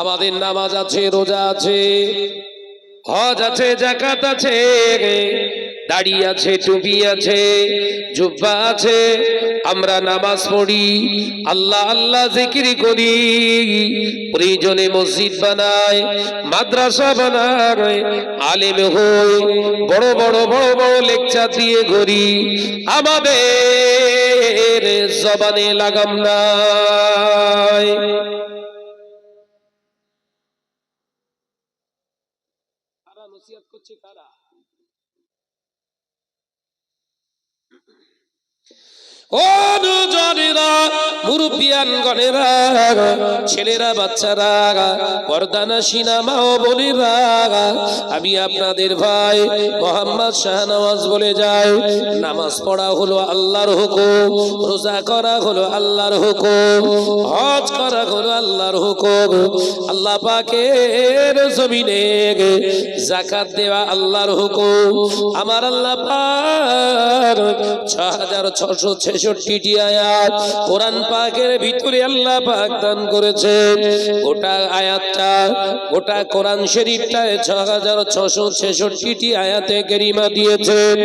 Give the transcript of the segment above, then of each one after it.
আমাদের নামাজ আছে, রোজা আছে, হজ আছে জাকাত আছে, দাড়ি আছে, টুপি আছে, জুব্বা আছে, আমরা নামাজ পড়ি, আল্লাহ আল্লাহ জিকির করি, প্রয়োজনে মসজিদ বানায় মাদ্রাসা বানায় আলেম হই, বড় বড় বড় বড় লেকচার দিয়ে করি আমাদের জবানে লাগাম নাই কারা নসিহত করছে কারা ও জনেরা মুরব্বিয়ান গণেরা ছেলেরা, বাচ্চারা পর্দানা সিনামা ও বোনেরা আমি আপনাদের ভাই মোহাম্মদ শাহনওয়াজ বলে যাই, নামাজ পড়া হলো আল্লাহর হুকুম, রোজা করা হলো আল্লাহর হুকুম, হজ করা হলো আল্লাহর হুকুম, আল্লাহ পাকের জমিনে জাকাত দেওয়া আল্লাহর হুকুম, আমার আল্লাহ পাক ছ হাজার ছশো ছেষট্টি আয়াত কোরআন পাকের ভিতরে আল্লাহ পাক দান করেছেন। গোটা আয়াতটা, গোটা কোরআন শরীফটায় ছ হাজার ছশো ছেষট্টি আয়াতে গেরিমা দিয়েছেন।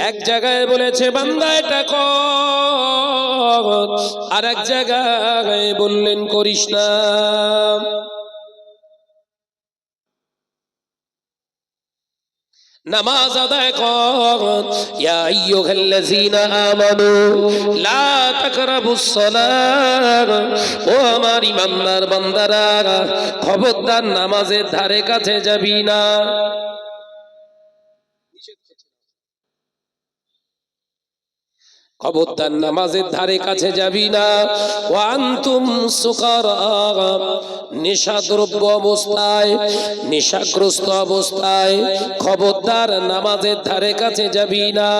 এক জায়গায় বলেছে, বান্দা, এটা কর। আর এক জায়গায় বললেন, করিস না। নামাজ আদায় কর। ইয়া আইয়ুহাল্লাযীনা আমানু, লা তাকরাবুস সালাত। ও আমার ইমানদার বান্দারা, খবরদার নামাজের ধারে কাছে যাবি না। খবরদার নামাজের ধারে কাছে যাবি না। ওয়ান্তুম সুকারা, নেশাদ্রব্য অবস্থায়, নেশাগ্রস্ত অবস্থায় খবরদার নামাজের ধারে কাছে যাবি না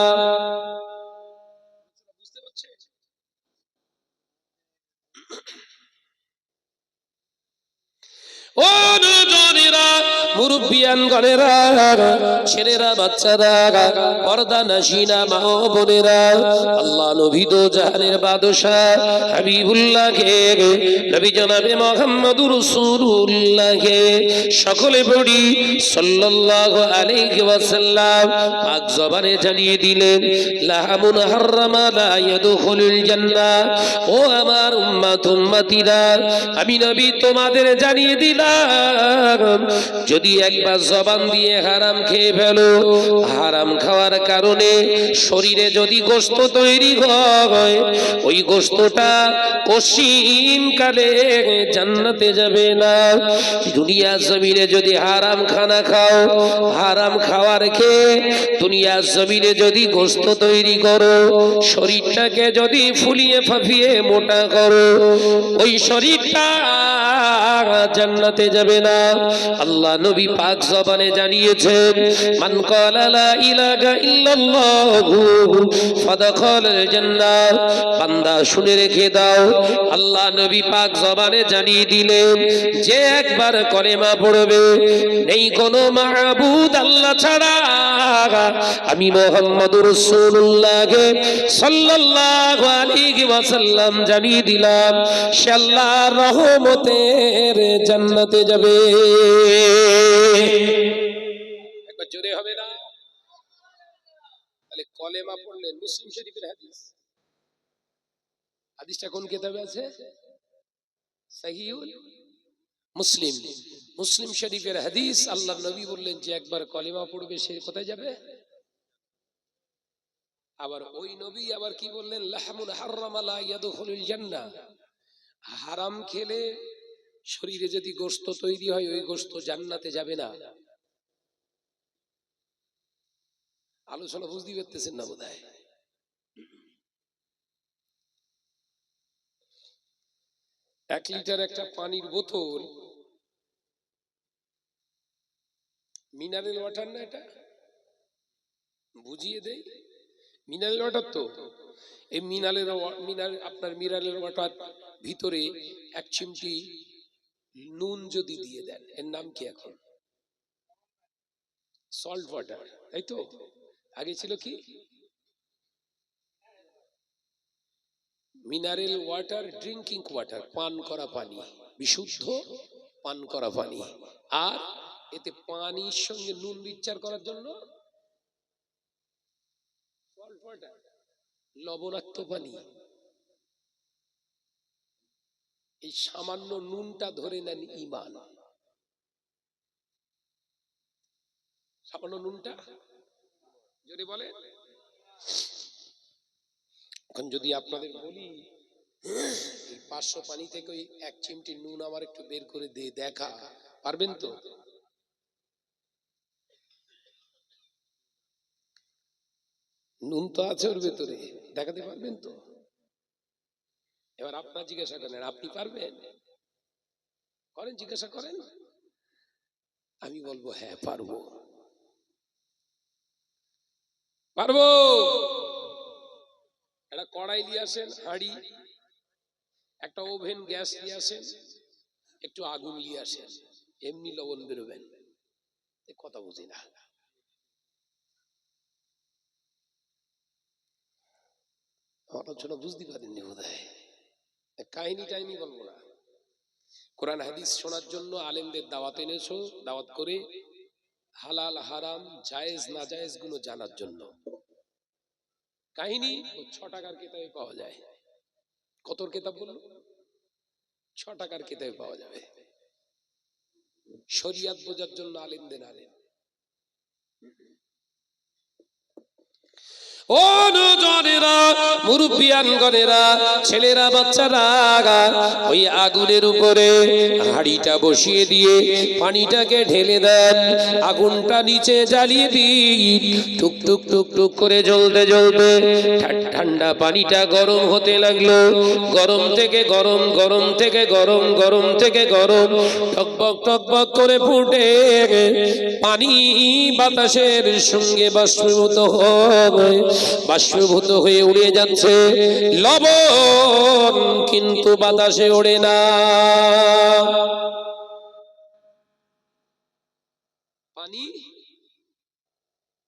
ও জনেরা মুরব্বিয়ান গণেরা ছেলেরা, বাচ্চারা, পর্দা নাসিনা, মা বোনেরা, আল্লাহ জাহানের হাবিবুল্লাহকে, নবী রাসূলুল্লাহকে, সকলে পড়ি, সাল্লাল্লাহু আলাইহি ওয়াসাল্লাম, পাক জবানে জানিয়ে দিলেন লাহামুন হাররামা লা ইয়াদখুলুল জান্নাহ, ও আমার উম্মাত উম্মতিরা, আমি নবী তোমাদের জানিয়ে দিলাম, যদি একবার জবান দিয়ে হারাম খেয়ে ফেলো। হারাম খাওয়ার কারণে শরীরে যদি গোস্ত তৈরি হয়, ওই গোস্তটা কশিন কালে জান্নাতে যাবে না। দুনিয়া জমিনে যদি হারাম খানা খাও, হারাম খাওয়ার খেয়ে দুনিয়া জমিনে যদি গোস্ত তৈরি করো, শরীরটাকে যদি ফুলিয়ে ফাফিয়ে মোটা করো, ওই শরীরটা জান্নাতে যাবে না। আল্লাহ নবী পাক জবানে জানিয়েছেন, মান ক্বালা লা ইলাহা ইল্লাল্লাহু ফাদাখালাল জান্নাহ। বান্দা শুনে রেখে দাও, আল্লাহ নবী পাক জবানে জানিয়ে দিলেন, যে একবার কলেমা পড়বে, নেই কোনো মাহবুদ আল্লাহ ছাড়া। আমি মোহাম্মদুর রাসূলুল্লাহকে সাল্লাল্লাহু আলাইহি ওয়াসাল্লাম জানিয়ে দিলাম, সে আল্লাহর রহমতের জান্নাতে যাবে। জোরে হবে না। তাহলে কলেমা মুসলিম শরীফের হাদিস। হাদিসটা কোন কিতাবে আছে? মুসলিম। মুসলিম শরীফের হাদিস আল্লাহ নবী বললেন যে একবার কলেমা পড়বে সে কোথায় যাবে? আবার ওই নবী আবার কি বললেন? হারাম খেলে শরীরে যদি গোস্ত তৈরি হয়, ওই গোস্ত জান্নাতে যাবে না। আলোচনা বুঝতে পারতেছেন না বোধ এক লিটার একটা পানির বোতল, মিনারেল ওয়াটার না এটা? বুঝিয়ে দেয় মিনারেল ওয়াটার তো। এই মিনারেল মিনারেল আপনার মিনারেল ওয়াটার ভিতরে এক চিমটি নুন যদি দিয়ে দেন, এর নাম কি এখন? সল্ট ওয়াটার তাই তো? আগে ছিল কি? মিনারেল ওয়াটার ড্রিঙ্কিং ওয়াটার পান করা পানি, বিশুদ্ধ পান করা পানি। আর এতে পানির সঙ্গে নুন বিচার করার জন্য লবণাক্ত পানি। এই সামান্য নুনটা ধরে নেন ইমান। সামান্য নুনটা? যদি বলে? এখন যদি আপনাদের বলি পাঁচশো পানি থেকে ওই এক চিমটি নুন আমার একটু বের করে দিয়ে দেখা। পারবেন তো? নুন তো আছে ওর ভেতরে, দেখাতে পারবেন তো? এবার আপনার জিজ্ঞাসা করেন, আপনি পারবেন? করেন, জিজ্ঞাসা করেন। আমি বলব হ্যাঁ পারব। পারব! একটা কড়াই নিয়ে আসেন, হাঁড়ি, একটা ওভেন, গ্যাস নিয়ে আসেন, একটু আগুন নিয়ে আসেন, এমনি লবণ বেরোবেন। কথা বুঝি না। আলোচনা বুঝতে পারেননি বোধ হয় কাহিনী টাইনি বলব না। কোরআন হাদিস শোনার জন্য আলেমদের দাওয়াত এনেছো, দাওয়াত করে হালাল, হারাম, জায়েজ না জায়েজগুলো জানার জন্য। কাহিনী ও ছ টাকার কেতাবে পাওয়া যায়। কত কিতাব বলল? ছ টাকার কিতাবে পাওয়া যাবে। শরিয়াত বোঝার জন্য আলেমদের আলেম ও নজনেরা মুরব্বিয়ানগণেরা, ছেলেরা, বাচ্চারা ওই আগুনের উপরে হাড়িটা বসিয়ে দিয়ে পানিটাকে ঢেলে দেন। আগুনটা নিচে জ্বালিয়ে দিন। টুক টুক টুক টুক করে জ্বলতে জ্বলতে ঠান্ডা পানিটা গরম হতে লাগল। গরম থেকে গরম গরম থেকে গরম গরম থেকে গরম টকবক টকবক করে ফুটে পানি বাতাসের সঙ্গে বাষ্পীভূত হয় বাষ্পীভূত হয়ে উড়ে যাচ্ছে লবণ কিন্তু বাতাসে ওড়ে না। পানি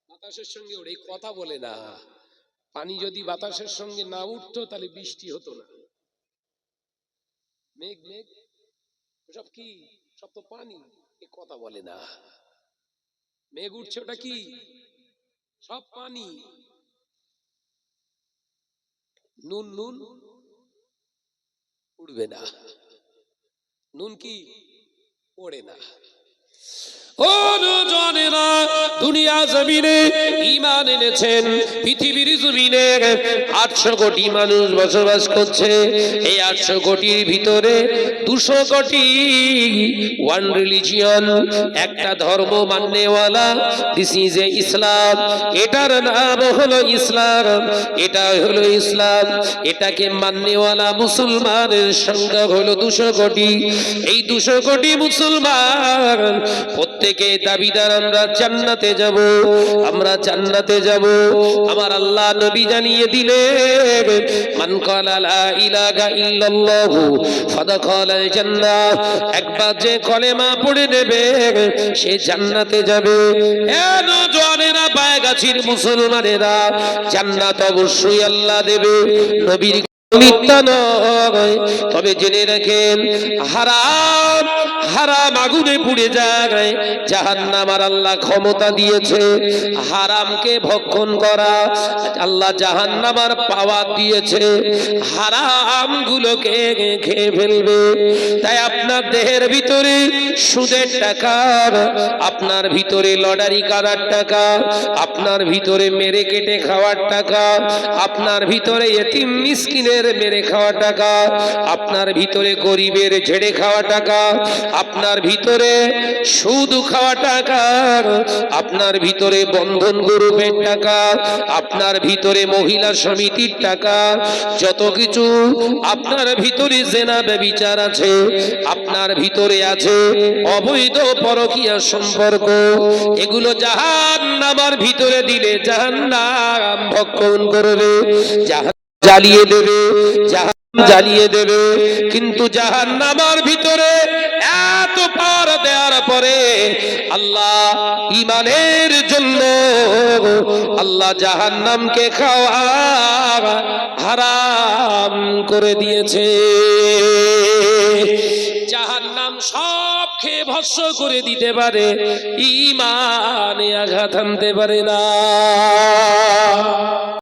বাতাসের সঙ্গে ওড়ে, কথা বলে না। পানি যদি বাতাসের সঙ্গে না উঠতো, তাহলে বৃষ্টি হতো না। মেঘ মেঘ সব কি? সব তো পানি, এ কথা বলে না। মেঘ উঠছে, ওটা কি? সব পানি। নুন নুন উড়বে না। নুন কি পড়ে না। ও জনেরা দুনিয়া জমিনে ইমান এনেছেন, পৃথিবীর জমিনে আটশো কোটি মানুষ বসবাস করছে। এই আটশো কোটির ভিতরে দুশো কোটি ওয়ান রিলিজিয়ন একটা ধর্ম মান্যওয়ালা দিস ইজ এ ইসলাম এটার নাম হলো ইসলাম, এটা হলো ইসলাম। এটাকে মান্যওয়ালা মুসলমানের সংখ্যা হলো দুশো কোটি। এই দুশো কোটি মুসলমান প্রত্যেকে দাবিদার আমরা জান্নাতে যাব, আমরা জান্নাতে যাব। আমার আল্লাহ নবী জানিয়ে দিলেন, মান ক্বালা লা ইলাহা ইল্লাল্লাহ ফাদাখালাল জান্নাহ। একবার যে কলেমা পড়ে নেবে, সে জান্নাতে যাবে। এন জনেরা পায়গাছির মুসলমানেরা, জান্নাত অবশ্যই আল্লাহ দেবে। নবীর মিথ্যা নয়, তবে জেনে রাখেন, হারাম হারাম আগুনে পুড়ে যায় জাহান্নামার আল্লাহ ক্ষমতা দিয়েছে, হারামকে ভক্ষণ করা, আল্লাহ জাহান্নামার পাওয়ার দিয়েছে হারাম গুলোকে খেয়ে ফেলবে, তাই আপনার দেহের ভিতরে সুদের টাকা, আপনার ভিতরে লটারি কাটার টাকা, আপনার ভিতরে মেরে কেটে খাওয়ার টাকা, আপনার ভিতরে এতিম মিসকিনের মেরে খাওয়া টাকা, আপনার ভিতরে গরিবের ঝেড়ে খাওয়া টাকা, আপনার ভিতরে সুদ খাওয়া টাকা, আপনার ভিতরে বন্ধন গ্রুপের টাকা, আপনার ভিতরে মহিলা সমিতির টাকা, যত কিছু আপনার ভিতরে জেনা ব্যবিচার আছে, আপনার ভিতরে আছে অবৈধ পরকীয়া সম্পর্ক, এগুলো জাহান নামার ভিতরে দিলে জাহান নাম ভক্ষণ করবে জাহান জ্বালিয়ে দেবে জ্বালিয়ে দেবে। কিন্তু জাহান নামার ভিতরে এত পার দেওয়ার পরে আল্লাহ ইমানের জন্য আল্লাহ জাহান নামকে খাওয়া হারাম করে দিয়েছে। জাহান নাম সব খেয়ে ভস্য করে দিতে পারে ইমানে আঘাত আনতে পারে না।